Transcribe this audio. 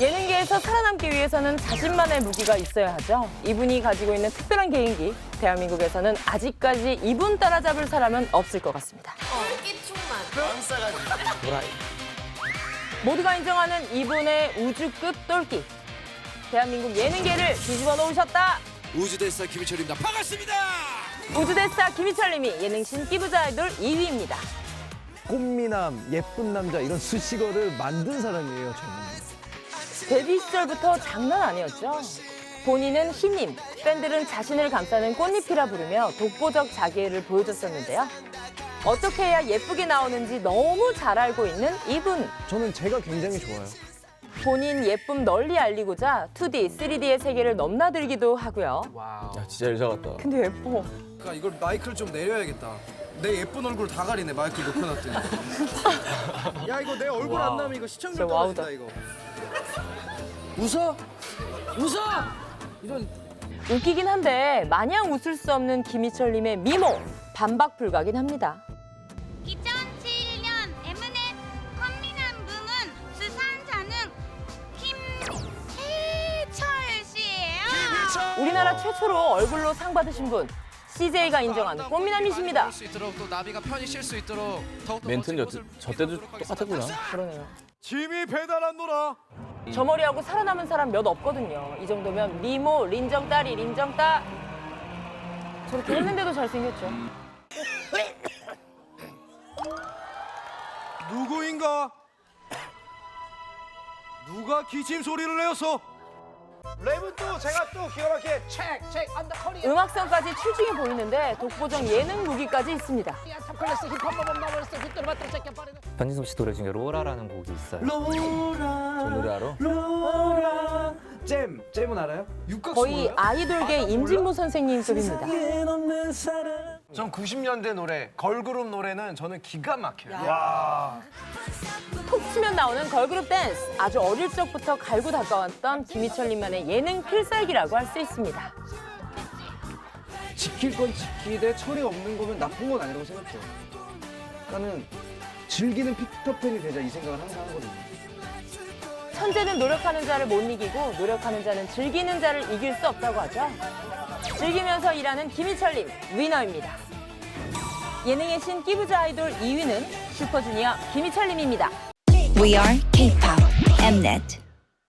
예능계에서 살아남기 위해서는 자신만의 무기가 있어야 하죠. 이분이 가지고 있는 특별한 개인기. 대한민국에서는 아직까지 이분 따라잡을 사람은 없을 것 같습니다. 모두가 인정하는 이분의 우주급 똘끼. 대한민국 예능계를 뒤집어 놓으셨다. 우주대스타 김희철입니다. 반갑습니다. 우주대스타 김희철님이 예능 신기부자 아이돌 2위입니다. 꽃미남, 예쁜 남자 이런 수식어를 만든 사람이에요, 저는. 데뷔 시절부터 장난 아니었죠. 본인은 흰님, 팬들은 자신을 감싸는 꽃잎이라 부르며 독보적 자기애를 보여줬었는데요. 어떻게 해야 예쁘게 나오는지 너무 잘 알고 있는 이분. 저는 제가 굉장히 좋아요. 본인 예쁨 널리 알리고자 2D, 3D의 세계를 넘나들기도 하고요. 야, 진짜 여자 같다. 근데 예뻐. 그러니까 이걸 마이크를 좀 내려야겠다. 내 예쁜 얼굴 다 가리네 마이크 높여놨더니. 야 이거 내 얼굴 안 나면 이거 시청률 진짜. 떨어진다 이거. 웃어? 웃어! 이런 웃기긴 한데 마냥 웃을 수 없는 김희철님의 미모 반박 불가긴 합니다. 2007년 Mnet 꽃미남궁은 수상자는 김혜철 씨예요. 우리나라 최초로 얼굴로 상 받으신 분 CJ가 인정한 꽃미남이십니다. 수 있도록 또 나비가 편히 쉴 수 있도록 더욱 멘트는 여, 저 때도 똑같았구나. 그러네요. 짐이 배달한 노라. 저 머리하고 살아남은 사람 몇 없거든요. 이 정도면 미모, 린정 딸이 린정따. 저렇게 했는데도 잘생겼죠. 누구인가? 누가 기침 소리를 내었어? 랩은 또 제가 또 기가 막히게 책책 안더 커리 음악성까지 출중해 보이는데 독보적 예능 무기까지 있습니다. 변진섭 씨 노래 중에 로라라는 곡이 있어요. 저 노래 알아? 로라 잼, 잼은 알아요? 육각수 거의 몰라요? 아이돌계 임진모 선생님 급입니다. 없는 사람. 전 90년대 노래 걸그룹 노래는 저는 기가 막혀요. 톡 치면 나오는 걸그룹 댄스. 아주 어릴 적부터 갈고 닦아왔던 김희철님만의 예능 필살기라고 할 수 있습니다. 지킬 건 지키되 철이 없는 거면 나쁜 건 아니라고 생각해요. 나는 즐기는 피터팬이 되자 이 생각을 항상 하거든요. 천재는 노력하는 자를 못 이기고 노력하는 자는 즐기는 자를 이길 수 없다고 하죠. 즐기면서 일하는 김희철님 위너입니다. 예능의 신 끼부자 아이돌 2위는 슈퍼주니어 김희철님입니다. We are K-pop Mnet.